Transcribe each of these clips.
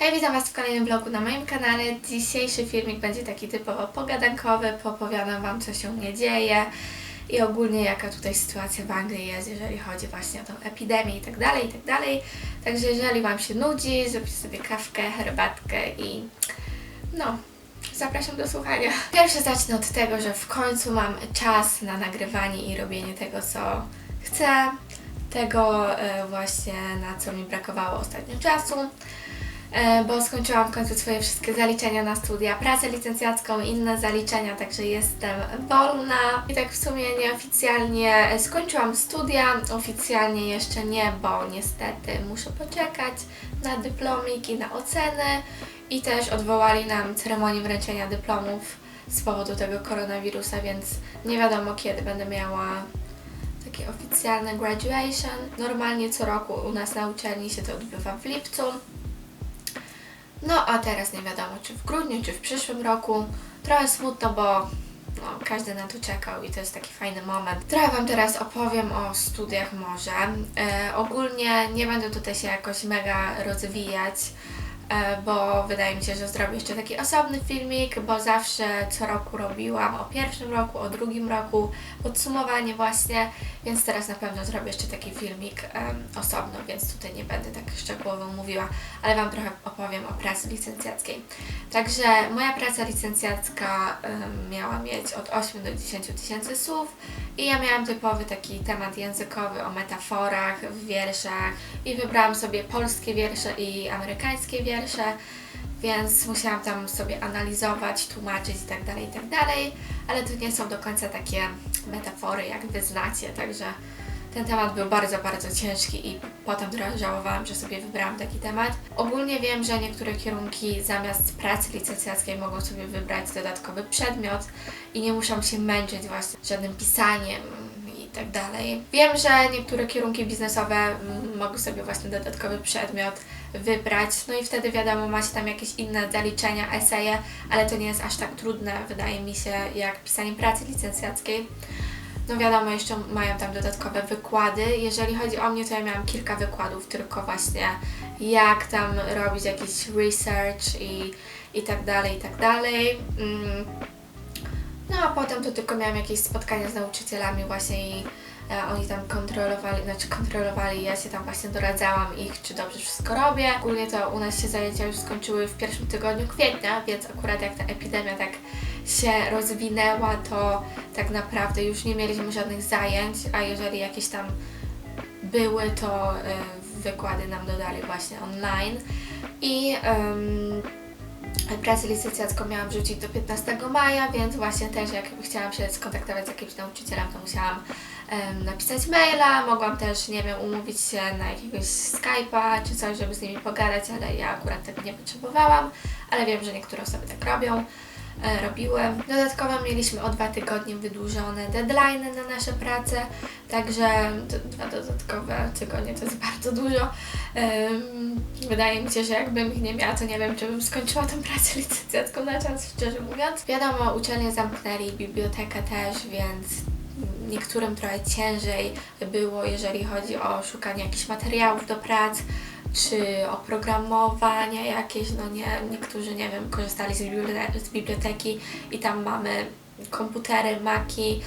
Hej, witam Was w kolejnym vlogu na moim kanale. Dzisiejszy filmik będzie taki typowo pogadankowy, popowiadam Wam co się nie dzieje i ogólnie jaka tutaj sytuacja w Anglii jest, jeżeli chodzi właśnie o tą epidemię i tak dalej, i tak dalej. Także jeżeli Wam się nudzi, zróbcie sobie kawkę, herbatkę i no, zapraszam do słuchania. Pierwsze zacznę od tego, że w końcu mam czas na nagrywanie i robienie tego, co chcę. Tego e, właśnie, na co mi brakowało ostatnio czasu bo skończyłam w końcu swoje wszystkie zaliczenia na studia, pracę licencjacką inne zaliczenia, także jestem wolna. I tak w sumie nieoficjalnie e, skończyłam studia, oficjalnie jeszcze nie, bo niestety muszę poczekać na dyplomik i na oceny i też odwołali nam ceremonię wręczenia dyplomów z powodu tego koronawirusa, więc nie wiadomo kiedy będę miała takie oficjalne graduation. Normalnie co roku u nas na uczelni się to odbywa w lipcu. No a teraz nie wiadomo, czy w grudniu, czy w przyszłym roku. Trochę smutno, bo no, każdy na to czekał i to jest taki fajny moment. Trochę Wam teraz opowiem o studiach może. E, ogólnie nie będę tutaj się jakoś mega rozwijać, bo wydaje mi się, że zrobię jeszcze taki osobny filmik, bo zawsze co roku robiłam o pierwszym roku, o drugim roku, podsumowanie właśnie, więc teraz na pewno zrobię jeszcze taki filmik em, osobno, więc tutaj nie będę tak szczegółowo mówiła, ale Wam trochę opowiem o pracy licencjackiej. Także moja praca licencjacka em, miała mieć od 8 do 10 tysięcy słów i ja miałam typowy taki temat językowy o metaforach w wierszach i wybrałam sobie polskie wiersze i amerykańskie wiersze, więc musiałam tam sobie analizować, tłumaczyć i tak dalej, i tak ale to nie są do końca takie metafory, jak Wy znacie, także ten temat był bardzo, bardzo ciężki i potem trochę żałowałam, że sobie wybrałam taki temat. Ogólnie wiem, że niektóre kierunki zamiast pracy licencjackiej mogą sobie wybrać dodatkowy przedmiot i nie muszą się męczyć właśnie żadnym pisaniem i tak dalej. Wiem, że niektóre kierunki biznesowe mogą sobie właśnie dodatkowy przedmiot wybrać, no i wtedy wiadomo, macie tam jakieś inne zaliczenia, eseje, ale to nie jest aż tak trudne, wydaje mi się, jak pisanie pracy licencjackiej. No wiadomo, jeszcze mają tam dodatkowe wykłady. Jeżeli chodzi o mnie, to ja miałam kilka wykładów, tylko właśnie jak tam robić jakiś research i, i tak dalej, i tak dalej. Mm. No a potem to tylko miałam jakieś spotkania z nauczycielami właśnie i oni tam kontrolowali, znaczy kontrolowali, ja się tam właśnie doradzałam ich, czy dobrze wszystko robię. Ogólnie to u nas się zajęcia już skończyły w pierwszym tygodniu kwietnia, więc akurat jak ta epidemia tak się rozwinęła, to tak naprawdę już nie mieliśmy żadnych zajęć, a jeżeli jakieś tam były, to e, wykłady nam dodali właśnie online. I em, pracę licencjacką miałam wrzucić do 15 maja, więc właśnie też jak chciałam się skontaktować z jakimś nauczycielem, to musiałam napisać maila, mogłam też, nie wiem, umówić się na jakiegoś Skype'a czy coś, żeby z nimi pogadać, ale ja akurat tego nie potrzebowałam, ale wiem, że niektóre osoby tak robią e, robiłem. Dodatkowo mieliśmy o dwa tygodnie wydłużone deadline na nasze prace, także dwa dodatkowe tygodnie to jest bardzo dużo. Wydaje mi się, że jakbym ich nie miała, to nie wiem, czy bym skończyła tę pracę licencjacką na czas, szczerze mówiąc. Wiadomo, uczelnię zamknęli, bibliotekę też, więc niektórym trochę ciężej było, jeżeli chodzi o szukanie jakichś materiałów do prac, czy oprogramowania jakieś, no nie, niektórzy, nie wiem, korzystali z biblioteki i tam mamy komputery, maki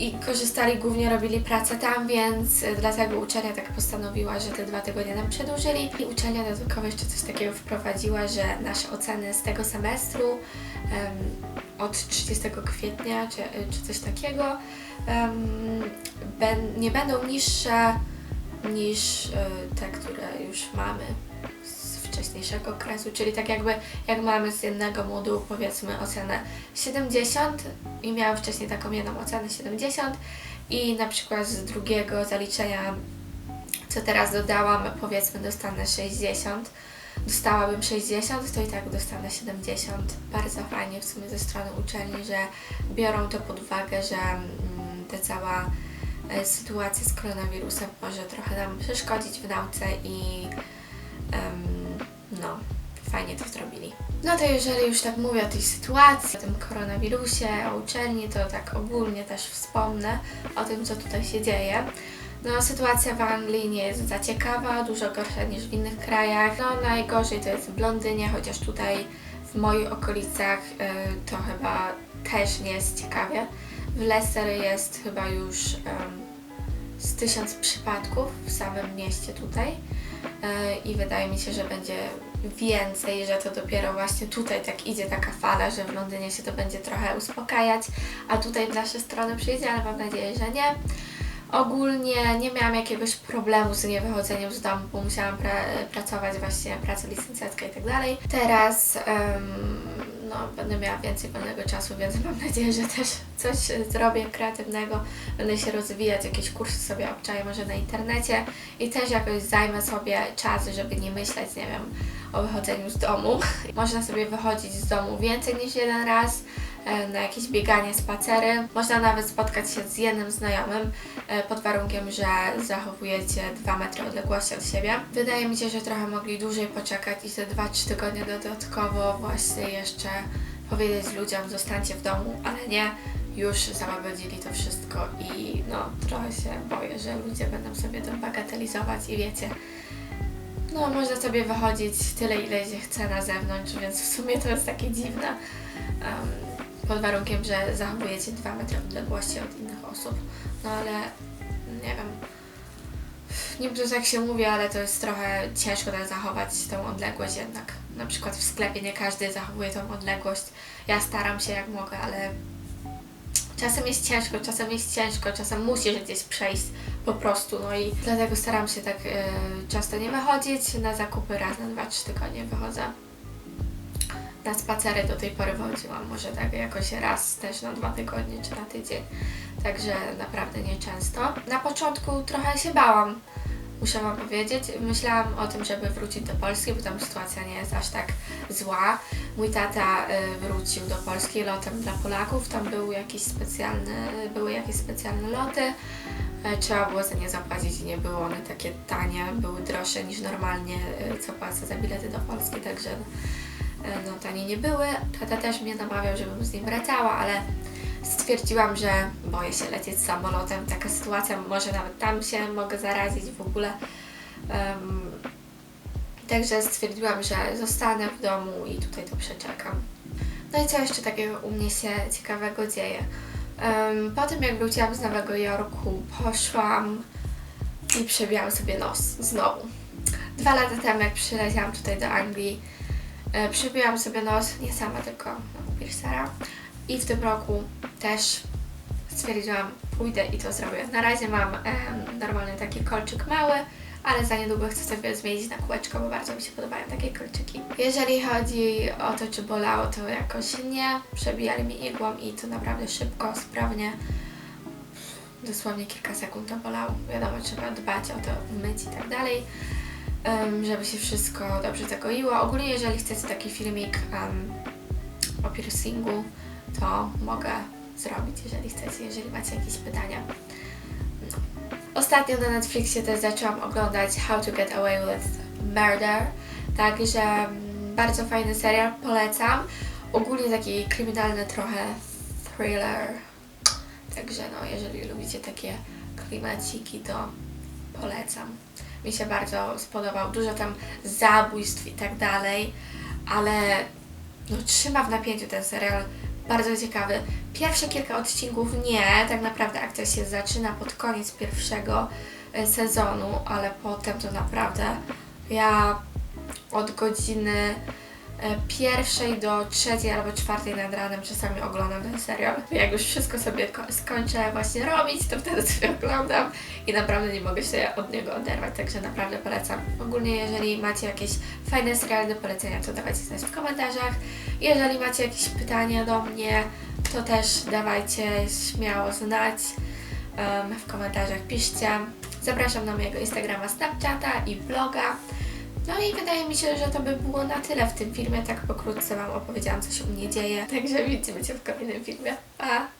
i korzystali, głównie robili pracę tam, więc y, dlatego uczelnia tak postanowiła, że te dwa tygodnie nam przedłużyli. I uczelnia dodatkowo jeszcze coś takiego wprowadziła, że nasze oceny z tego semestru em, od 30 kwietnia czy, czy coś takiego em, ben, nie będą niższe niż y, te, które już mamy wcześniejszego okresu, czyli tak jakby jak mamy z jednego modułu powiedzmy ocenę 70 i miałam wcześniej taką jedną ocenę 70 i na przykład z drugiego zaliczenia, co teraz dodałam, powiedzmy dostanę 60, dostałabym 60, to i tak dostanę 70. Bardzo fajnie w sumie ze strony uczelni, że biorą to pod uwagę, że mm, ta cała e, sytuacja z koronawirusem może trochę nam przeszkodzić w nauce i no, fajnie to zrobili. No to jeżeli już tak mówię o tej sytuacji, o tym koronawirusie, o uczelni, to tak ogólnie też wspomnę o tym, co tutaj się dzieje. No, sytuacja w Anglii nie jest za ciekawa, dużo gorsza niż w innych krajach. No, najgorzej to jest w Londynie, chociaż tutaj w moich okolicach y, to chyba też nie jest ciekawie. W Leicester jest chyba już z tysiąc przypadków w samym mieście tutaj y, i wydaje mi się, że będzie więcej, że to dopiero właśnie tutaj tak idzie taka fala, że w Londynie się to będzie trochę uspokajać, a tutaj w nasze strony przyjdzie, ale mam nadzieję, że nie. Ogólnie nie miałam jakiegoś problemu z niewychodzeniem z domu, bo musiałam pra- pracować właśnie, pracę licencjacką i tak dalej. Teraz em, no, będę miała więcej wolnego czasu, więc mam nadzieję, że też coś zrobię kreatywnego. Będę się rozwijać, jakieś kursy sobie obczaję może na internecie i też jakoś zajmę sobie czas, żeby nie myśleć, nie wiem, o wychodzeniu z domu. Można sobie wychodzić z domu więcej niż jeden raz na jakieś bieganie, spacery. Można nawet spotkać się z jednym znajomym e, pod warunkiem, że zachowujecie 2 metry odległości od siebie. Wydaje mi się, że trochę mogli dłużej poczekać i te 2-3 tygodnie dodatkowo właśnie jeszcze powiedzieć ludziom zostańcie w domu, ale nie. Już załagodzili to wszystko i no trochę się boję, że ludzie będą sobie to bagatelizować i wiecie, no, można sobie wychodzić tyle, ile się chce na zewnątrz, więc w sumie to jest takie dziwne. em, pod warunkiem, że zachowujecie 2 metry odległości od innych osób. No ale nie wiem. Nie wiem, tak się mówi, ale to jest trochę ciężko tak zachować tą odległość jednak. Na przykład w sklepie nie każdy zachowuje tą odległość. Ja staram się jak mogę, ale czasem jest ciężko, czasem jest ciężko, czasem musisz gdzieś przejść po prostu, no i dlatego staram się tak e, często nie wychodzić. Na zakupy raz na 2-3 tygodnie wychodzę. Na spacery do tej pory chodziłam, może tak jakoś raz też na dwa tygodnie czy na tydzień, także naprawdę nieczęsto. Na początku trochę się bałam, muszę Wam powiedzieć. Myślałam o tym, żeby wrócić do Polski, bo tam sytuacja nie jest aż tak zła. Mój tata y, wrócił do Polski lotem dla Polaków, tam był jakiś specjalny, były jakieś specjalne loty. E, Trzeba było za nie zapłacić i nie były one takie tanie, były droższe niż normalnie, e, co płacę za bilety do Polski, także no tanie nie były. Tata też mnie namawiał, żebym z nim wracała, ale stwierdziłam, że boję się lecieć samolotem. Taka sytuacja, może nawet tam się mogę zarazić w ogóle. Em, także stwierdziłam, że zostanę w domu i tutaj to przeczekam. No i co jeszcze takiego u mnie się ciekawego dzieje? Em, po tym jak wróciłam z Nowego Jorku, poszłam i przebiłam sobie nos znowu. Dwa lata temu, jak przyleciałam tutaj do Anglii, e, przebiłam sobie nos, nie sama, tylko no, piercera. I w tym roku też stwierdziłam, pójdę i to zrobię. Na razie mam em, normalny taki kolczyk mały, ale za niedługo chcę sobie zmienić na kółeczko, bo bardzo mi się podobają takie kolczyki. Jeżeli chodzi o to, czy bolało, to jakoś nie. Przebijali mi igłą i to naprawdę szybko, sprawnie. Dosłownie kilka sekund to bolało. Wiadomo, trzeba dbać o to, myć i tak dalej, żeby się wszystko dobrze zagoiło. Ogólnie, jeżeli chcecie taki filmik em, o piercingu, to mogę zrobić, jeżeli chcecie, jeżeli macie jakieś pytania. Ostatnio na Netflixie też zaczęłam oglądać How to Get Away with Murder, także bardzo fajny serial, polecam. Ogólnie taki kryminalny trochę thriller, także no, jeżeli lubicie takie klimaciki, to polecam. Mi się bardzo spodobał, dużo tam zabójstw i tak dalej, ale no, trzyma w napięciu ten serial. Bardzo ciekawy. Pierwsze kilka odcinków nie, tak naprawdę akcja się zaczyna pod koniec pierwszego e, sezonu, ale potem to naprawdę ja od godziny pierwszej do trzeciej albo czwartej nad ranem czasami oglądam ten serial. Jak już wszystko sobie ko- skończę właśnie robić, to wtedy sobie oglądam i naprawdę nie mogę się od niego oderwać, także naprawdę polecam. Ogólnie jeżeli macie jakieś fajne seriale do polecenia, to dawajcie znać w komentarzach. Jeżeli macie jakieś pytania do mnie, to też dawajcie śmiało znać. Em, w komentarzach piszcie. Zapraszam na mojego Instagrama, Snapchata i bloga. No i wydaje mi się, że to by było na tyle w tym filmie. Tak pokrótce Wam opowiedziałam, co się u mnie dzieje. Także widzimy się w kolejnym filmie. Pa!